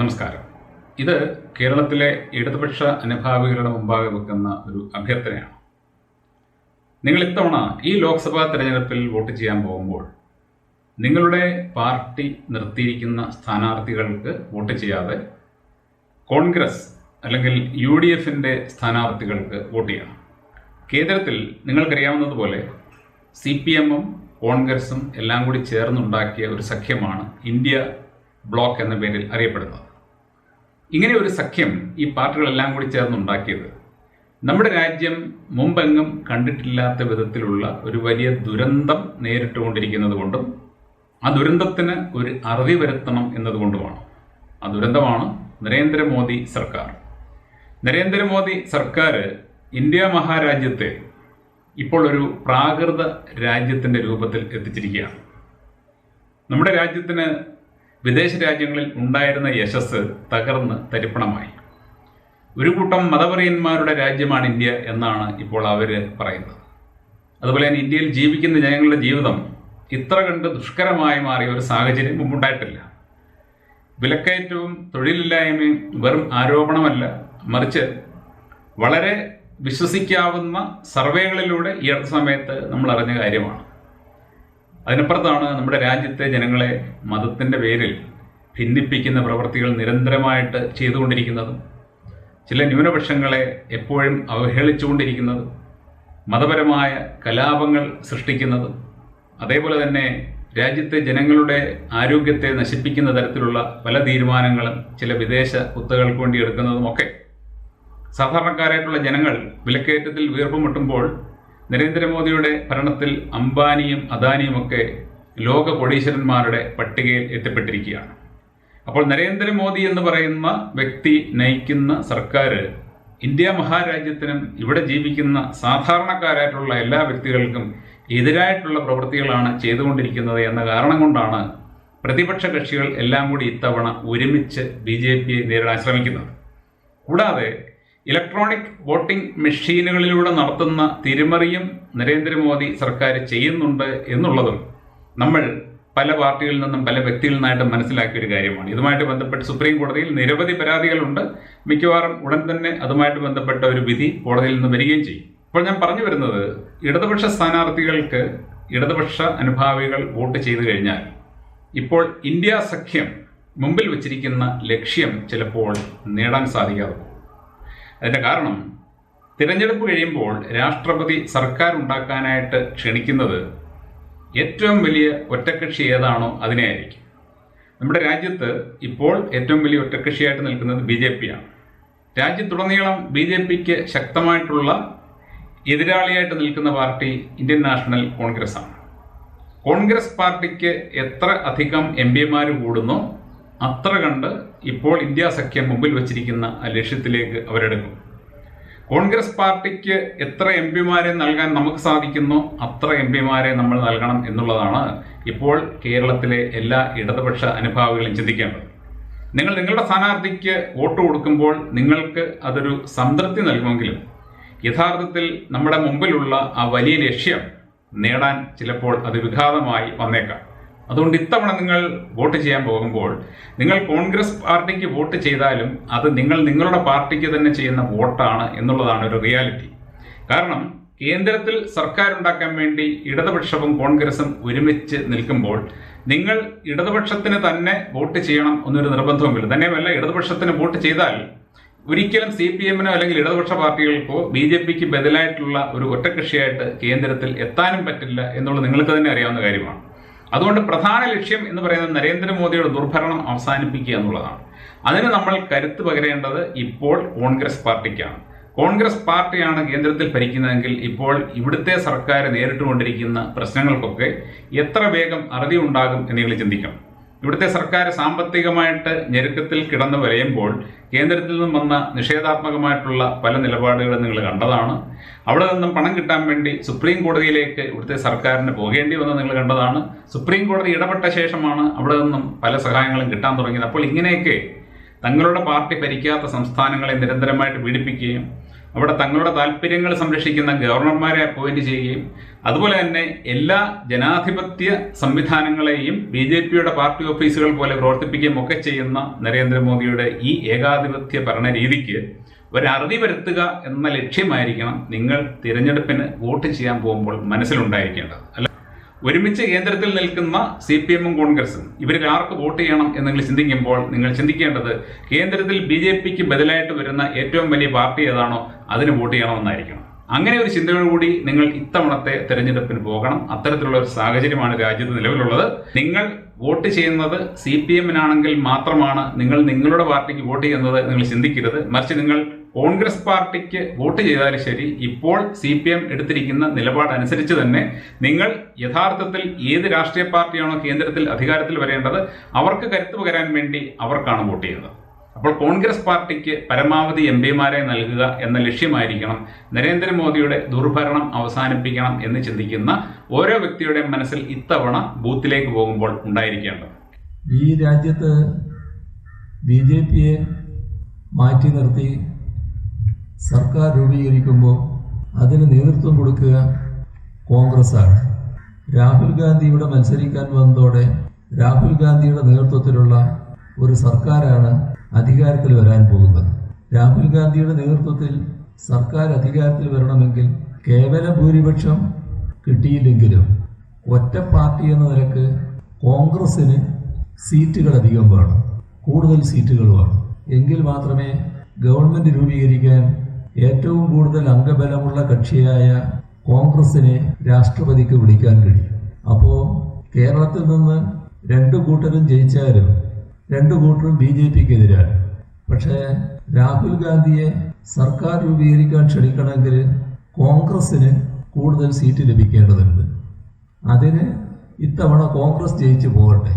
നമസ്കാരം. ഇത് കേരളത്തിലെ ഇടതുപക്ഷ അനുഭാവികളുടെ മുമ്പാകെ വെക്കുന്ന ഒരു അഭ്യർത്ഥനയാണ്. നിങ്ങൾ ഇത്തവണ ഈ ലോക്സഭാ തെരഞ്ഞെടുപ്പിൽ വോട്ട് ചെയ്യാൻ പോകുമ്പോൾ നിങ്ങളുടെ പാർട്ടി നിർത്തിയിരിക്കുന്ന സ്ഥാനാർത്ഥികൾക്ക് വോട്ട് ചെയ്യാതെ കോൺഗ്രസ് അല്ലെങ്കിൽ യു ഡി എഫിന്റെ സ്ഥാനാർത്ഥികൾക്ക് വോട്ട് ചെയ്യണം. കേന്ദ്രത്തിൽ നിങ്ങൾക്കറിയാവുന്നതുപോലെ സി പി എമ്മും കോൺഗ്രസും എല്ലാം കൂടി ചേർന്നുണ്ടാക്കിയ ഒരു സഖ്യമാണ് ഇന്ത്യ ബ്ലോക്ക് എന്ന പേരിൽ അറിയപ്പെടുന്നത്. ഇങ്ങനെ ഒരു സഖ്യം ഈ പാർട്ടികളെല്ലാം കൂടി ചേർന്നുണ്ടാക്കിയത്. നമ്മുടെ രാജ്യം മുമ്പെങ്ങും കണ്ടിട്ടില്ലാത്ത വിധത്തിലുള്ള ഒരു വലിയ ദുരന്തം നേരിട്ടുകൊണ്ടിരിക്കുന്നത് കൊണ്ടും ആ ദുരന്തത്തിന് ഒരു അറുതി വരുത്തണം എന്നതുകൊണ്ടുമാണ്. ആ ദുരന്തമാണ് നരേന്ദ്രമോദി സർക്കാർ. നരേന്ദ്രമോദി സർക്കാർ ഇന്ത്യ മഹാരാജ്യത്തെ ഇപ്പോൾ ഒരു പ്രാകൃത രാജ്യത്തിന്റെ രൂപത്തിൽ എത്തിച്ചിരിക്കുകയാണ്. നമ്മുടെ രാജ്യത്തിന് വിദേശ രാജ്യങ്ങളിൽ ഉണ്ടായിരുന്ന യശസ് തകർന്ന് തരിപ്പണമായി. ഒരു കൂട്ടം മതപറിയന്മാരുടെ രാജ്യമാണ് ഇന്ത്യ എന്നാണ് ഇപ്പോൾ അവർ പറയുന്നത്. അതുപോലെ തന്നെ ഇന്ത്യയിൽ ജീവിക്കുന്ന ജനങ്ങളുടെ ജീവിതം ഇത്ര കണ്ട് ദുഷ്കരമായി മാറിയ ഒരു സാഹചര്യം മുമ്പുണ്ടായിട്ടില്ല. വിലക്കയറ്റവും തൊഴിലില്ലായ്മയും വെറും ആരോപണമല്ല. മറിച്ച് വളരെ വിശ്വസിക്കാവുന്ന സർവേകളിലൂടെ ഈ അടുത്ത സമയത്ത് നമ്മൾ അറിഞ്ഞ കാര്യമാണ്. അതിനപ്പുറത്താണ് നമ്മുടെ രാജ്യത്തെ ജനങ്ങളെ മതത്തിന്റെ പേരിൽ ഭിന്നിപ്പിക്കുന്ന പ്രവൃത്തികൾ നിരന്തരമായിട്ട് ചെയ്തുകൊണ്ടിരിക്കുന്നത് ചില ന്യൂനപക്ഷങ്ങളെ എപ്പോഴും അവഹേളിച്ചുകൊണ്ടിരിക്കുന്നത് മതപരമായ കലാപങ്ങൾ സൃഷ്ടിക്കുന്നത് അതേപോലെ തന്നെ രാജ്യത്തെ ജനങ്ങളുടെ ആരോഗ്യത്തെ നശിപ്പിക്കുന്ന തരത്തിലുള്ള പല തീരുമാനങ്ങളും ചില വിദേശ കുത്തകൾക്ക് വേണ്ടി എടുക്കുന്നതുമൊക്കെ. സാധാരണക്കാരായിട്ടുള്ള ജനങ്ങൾ വിലക്കയറ്റത്തിൽ വീർപ്പുമുട്ടുമ്പോൾ നരേന്ദ്രമോദിയുടെ ഭരണത്തിൽ അംബാനിയും അദാനിയുമൊക്കെ ലോക കോടീശ്വരന്മാരുടെ പട്ടികയിൽ എത്തിപ്പെട്ടിരിക്കുകയാണ്. അപ്പോൾ നരേന്ദ്രമോദി എന്ന് പറയുന്ന വ്യക്തി നയിക്കുന്ന സർക്കാർ ഇന്ത്യ മഹാരാജ്യത്തിനും ഇവിടെ ജീവിക്കുന്ന സാധാരണക്കാരായിട്ടുള്ള എല്ലാ വ്യക്തികൾക്കും എതിരായിട്ടുള്ള പ്രവൃത്തികളാണ് ചെയ്തുകൊണ്ടിരിക്കുന്നത് എന്ന കാരണം കൊണ്ടാണ് പ്രതിപക്ഷ കക്ഷികൾ എല്ലാം കൂടി ഇത്തവണ ഒരുമിച്ച് ബി ജെ പിയെ നേരിടാൻ ശ്രമിക്കുന്നത്. കൂടാതെ ഇലക്ട്രോണിക് വോട്ടിംഗ് മെഷീനുകളിലൂടെ നടത്തുന്ന തിരിമറിയും നരേന്ദ്രമോദി സർക്കാർ ചെയ്യുന്നുണ്ട് എന്നുള്ളതും നമ്മൾ പല പാർട്ടികളിൽ നിന്നും പല വ്യക്തികളിൽ നിന്നായിട്ട് മനസ്സിലാക്കിയ ഒരു കാര്യമാണ്. ഇതുമായിട്ട് ബന്ധപ്പെട്ട് സുപ്രീം കോടതിയിൽ നിരവധി പരാതികളുണ്ട്. മിക്കവാറും ഉടൻ തന്നെ അതുമായിട്ട് ബന്ധപ്പെട്ട ഒരു വിധി കോടതിയിൽ നിന്ന് വരികയും ചെയ്യും. അപ്പോൾ ഞാൻ പറഞ്ഞു വരുന്നത് ഇടതുപക്ഷ സ്ഥാനാർത്ഥികൾക്ക് ഇടതുപക്ഷ അനുഭാവികൾ വോട്ട് ചെയ്തു കഴിഞ്ഞാൽ ഇപ്പോൾ ഇന്ത്യ സഖ്യം മുമ്പിൽ വച്ചിരിക്കുന്ന ലക്ഷ്യം ചിലപ്പോൾ നേടാൻ സാധിക്കാതെ അതിന്റെ കാരണം തിരഞ്ഞെടുപ്പ് കഴിയുമ്പോൾ രാഷ്ട്രപതി സർക്കാർ ഉണ്ടാക്കാനായിട്ട് ക്ഷണിക്കുന്നത് ഏറ്റവും വലിയ ഒറ്റക്കക്ഷി ഏതാണോ അതിനെ ആയിരിക്കും. നമ്മുടെ രാജ്യത്ത് ഇപ്പോൾ ഏറ്റവും വലിയ ഒറ്റക്കക്ഷിയായിട്ട് നിൽക്കുന്നത് ബി ജെ പിയാണ് രാജ്യത്തുടനീളം ബി ജെ പിക്ക് ശക്തമായിട്ടുള്ള എതിരാളിയായിട്ട് നിൽക്കുന്ന പാർട്ടി ഇന്ത്യൻ നാഷണൽ കോൺഗ്രസ് ആണ്. കോൺഗ്രസ് പാർട്ടിക്ക് എത്ര അധികം എം പിമാർ കൂടുന്നോ അത്ര കണ്ട് ഇപ്പോൾ ഇന്ത്യ സഖ്യം മുമ്പിൽ വച്ചിരിക്കുന്ന ലക്ഷ്യത്തിലേക്ക് അവരെടുക്കും. കോൺഗ്രസ് പാർട്ടിക്ക് എത്ര എം പിമാരെ നൽകാൻ നമുക്ക് സാധിക്കുന്നോ അത്ര എം പിമാരെ നമ്മൾ നൽകണം എന്നുള്ളതാണ് ഇപ്പോൾ കേരളത്തിലെ എല്ലാ ഇടതുപക്ഷ അനുഭാവികളും ചിന്തിക്കേണ്ടത്. നിങ്ങൾ നിങ്ങളുടെ സ്ഥാനാർത്ഥിക്ക് വോട്ട് കൊടുക്കുമ്പോൾ നിങ്ങൾക്ക് അതൊരു സംതൃപ്തി നൽകുമെങ്കിലും യഥാർത്ഥത്തിൽ നമ്മുടെ മുമ്പിലുള്ള ആ വലിയ ലക്ഷ്യം നേടാൻ ചിലപ്പോൾ അത് വിഘാതമായി വന്നേക്കാം. അതുകൊണ്ട് ഇത്തവണ നിങ്ങൾ വോട്ട് ചെയ്യാൻ പോകുമ്പോൾ നിങ്ങൾ കോൺഗ്രസ് പാർട്ടിക്ക് വോട്ട് ചെയ്താലും അത് നിങ്ങൾ നിങ്ങളുടെ പാർട്ടിക്ക് തന്നെ ചെയ്യുന്ന വോട്ടാണ് എന്നുള്ളതാണ് ഒരു റിയാലിറ്റി. കാരണം കേന്ദ്രത്തിൽ സർക്കാർ ഉണ്ടാക്കാൻ വേണ്ടി ഇടതുപക്ഷവും കോൺഗ്രസും ഒരുമിച്ച് നിൽക്കുമ്പോൾ നിങ്ങൾ ഇടതുപക്ഷത്തിന് തന്നെ വോട്ട് ചെയ്യണം എന്നൊരു നിർബന്ധവുമില്ല. തന്നെയുമല്ല ഇടതുപക്ഷത്തിന് വോട്ട് ചെയ്താൽ ഒരിക്കലും സി പി എമ്മിനോ അല്ലെങ്കിൽ ഇടതുപക്ഷ പാർട്ടികൾക്കോ ബി ജെ പിക്ക് ബദലായിട്ടുള്ള ഒരു ഒറ്റകക്ഷിയായിട്ട് കേന്ദ്രത്തിൽ എത്താനും പറ്റില്ല എന്നുള്ളത് നിങ്ങൾക്ക് തന്നെ അറിയാവുന്ന കാര്യമാണ്. അതുകൊണ്ട് പ്രധാന ലക്ഷ്യം എന്ന് പറയുന്നത് നരേന്ദ്രമോദിയുടെ ദുർഭരണം അവസാനിപ്പിക്കുക എന്നുള്ളതാണ്. അതിന് നമ്മൾ കരുത്ത് പകരേണ്ടത് ഇപ്പോൾ കോൺഗ്രസ് പാർട്ടിക്കാണ്. കോൺഗ്രസ് പാർട്ടിയാണ് കേന്ദ്രത്തിൽ ഭരിക്കുന്നതെങ്കിൽ ഇപ്പോൾ ഇവിടുത്തെ സർക്കാർ നേരിട്ടുകൊണ്ടിരിക്കുന്ന പ്രശ്നങ്ങൾക്കൊക്കെ എത്ര വേഗം അറുതി ഉണ്ടാകും എന്ന് ചിന്തിക്കണം. ഇവിടുത്തെ സർക്കാർ സാമ്പത്തികമായിട്ട് ഞെരുക്കത്തിൽ കിടന്നു വരയുമ്പോൾ കേന്ദ്രത്തിൽ നിന്നും വന്ന നിഷേധാത്മകമായിട്ടുള്ള പല നിലപാടുകളും നിങ്ങൾ കണ്ടതാണ്. അവിടെ നിന്നും പണം കിട്ടാൻ വേണ്ടി സുപ്രീം കോടതിയിലേക്ക് ഇവിടുത്തെ സർക്കാരിന് പോകേണ്ടി വന്നത് നിങ്ങൾ കണ്ടതാണ്. സുപ്രീം കോടതി ഇടപെട്ട ശേഷമാണ് അവിടെ നിന്നും പല സഹായങ്ങളും കിട്ടാൻ തുടങ്ങിയത്. അപ്പോൾ ഇങ്ങനെയൊക്കെ തങ്ങളുടെ പാർട്ടി ഭരിക്കാത്ത സംസ്ഥാനങ്ങളെ നിരന്തരമായിട്ട് പീഡിപ്പിക്കുകയും അവിടെ തങ്ങളുടെ താല്പര്യങ്ങൾ സംരക്ഷിക്കുന്ന ഗവർണർമാരെ അപ്പോയിന്റ് ചെയ്യുകയും അതുപോലെ തന്നെ എല്ലാ ജനാധിപത്യ സംവിധാനങ്ങളെയും ബി ജെ പിയുടെ പാർട്ടി ഓഫീസുകൾ പോലെ പ്രവർത്തിപ്പിക്കുകയും ഒക്കെ ചെയ്യുന്ന നരേന്ദ്രമോദിയുടെ ഈ ഏകാധിപത്യ ഭരണരീതിക്ക് ഒരറുതി വരുത്തുക എന്ന ലക്ഷ്യമായിരിക്കണം നിങ്ങൾ തിരഞ്ഞെടുപ്പിന് വോട്ട് ചെയ്യാൻ പോകുമ്പോൾ മനസ്സിലുണ്ടായിരിക്കേണ്ടത്. അല്ല? ഒരുമിച്ച് കേന്ദ്രത്തിൽ നിൽക്കുന്ന സി പി എമ്മും കോൺഗ്രസും ഇവരിൽ ആർക്ക് വോട്ട് ചെയ്യണം എന്ന് നിങ്ങൾ ചിന്തിക്കുമ്പോൾ നിങ്ങൾ ചിന്തിക്കേണ്ടത് കേന്ദ്രത്തിൽ ബി ജെ പിക്ക് ബദലായിട്ട് വരുന്ന ഏറ്റവും വലിയ പാർട്ടി ഏതാണോ അതിന് വോട്ട് ചെയ്യണമെന്നായിരിക്കണം. അങ്ങനെ ഒരു ചിന്തയോടുകൂടി നിങ്ങൾ ഇത്തവണത്തെ തെരഞ്ഞെടുപ്പിന് പോകണം. അത്തരത്തിലുള്ള ഒരു സാഹചര്യമാണ് രാജ്യത്ത് നിലവിലുള്ളത്. നിങ്ങൾ വോട്ട് ചെയ്യുന്നത് സി പി എമ്മിനാണെങ്കിൽ മാത്രമാണ് നിങ്ങൾ നിങ്ങളുടെ പാർട്ടിക്ക് വോട്ട് ചെയ്യുന്നത് നിങ്ങൾ ചിന്തിക്കരുത്. മറിച്ച് നിങ്ങൾ കോൺഗ്രസ് പാർട്ടിക്ക് വോട്ട് ചെയ്താലും ശരി ഇപ്പോൾ സി പി എം എടുത്തിരിക്കുന്ന നിലപാടനുസരിച്ച് തന്നെ നിങ്ങൾ യഥാർത്ഥത്തിൽ ഏത് രാഷ്ട്രീയ പാർട്ടിയാണോ കേന്ദ്രത്തിൽ അധികാരത്തിൽ വരേണ്ടത് അവർക്ക് കരുത്തു പകരാൻ വേണ്ടി അവർക്കാണ് വോട്ട് ചെയ്യുന്നത്. അപ്പോൾ കോൺഗ്രസ് പാർട്ടിക്ക് പരമാവധി എം പിമാരെ നൽകുക എന്ന ലക്ഷ്യമായിരിക്കണം നരേന്ദ്രമോദിയുടെ ദുർഭരണം അവസാനിപ്പിക്കണം എന്ന് ചിന്തിക്കുന്ന ഓരോ വ്യക്തിയുടെയും മനസ്സിൽ ഇത്തവണ ബൂത്തിലേക്ക് പോകുമ്പോൾ ഉണ്ടായിരിക്കേണ്ടത്. ഈ രാജ്യത്ത് ബി ജെ പിയെ മാറ്റി നിർത്തി സർക്കാർ രൂപീകരിക്കുമ്പോൾ അതിന് നേതൃത്വം കൊടുക്കുക കോൺഗ്രസ്സാണ്. രാഹുൽ ഗാന്ധി ഇവിടെ മത്സരിക്കാൻ വന്നതോടെ രാഹുൽ ഗാന്ധിയുടെ നേതൃത്വത്തിലുള്ള ഒരു സർക്കാരാണ് അധികാരത്തിൽ വരാൻ പോകുന്നത്. രാഹുൽ ഗാന്ധിയുടെ നേതൃത്വത്തിൽ സർക്കാർ അധികാരത്തിൽ വരണമെങ്കിൽ കേവല ഭൂരിപക്ഷം കിട്ടിയില്ലെങ്കിലും ഒറ്റ പാർട്ടി എന്ന നിലയ്ക്ക് കോൺഗ്രസിന് സീറ്റുകൾ അധികം വേണം. കൂടുതൽ സീറ്റുകൾ വേണം. എങ്കിൽ മാത്രമേ ഗവൺമെന്റ് രൂപീകരിക്കാൻ ഏറ്റവും കൂടുതൽ അംഗബലമുള്ള കക്ഷിയായ കോൺഗ്രസിനെ രാഷ്ട്രപതിക്ക് വിളിക്കാൻ കഴിയും. അപ്പോൾ കേരളത്തിൽ നിന്ന് രണ്ടു കൂട്ടരും ജയിച്ചാലും രണ്ടു കൂട്ടരും ബി ജെ പിക്ക് എതിരാണ് പക്ഷേ രാഹുൽ ഗാന്ധിയെ സർക്കാർ രൂപീകരിക്കാൻ ക്ഷണിക്കണമെങ്കിൽ കോൺഗ്രസ്സിന് കൂടുതൽ സീറ്റ് ലഭിക്കേണ്ടതുണ്ട്. അതിന് ഇത്തവണ കോൺഗ്രസ് ജയിച്ചു പോകട്ടെ.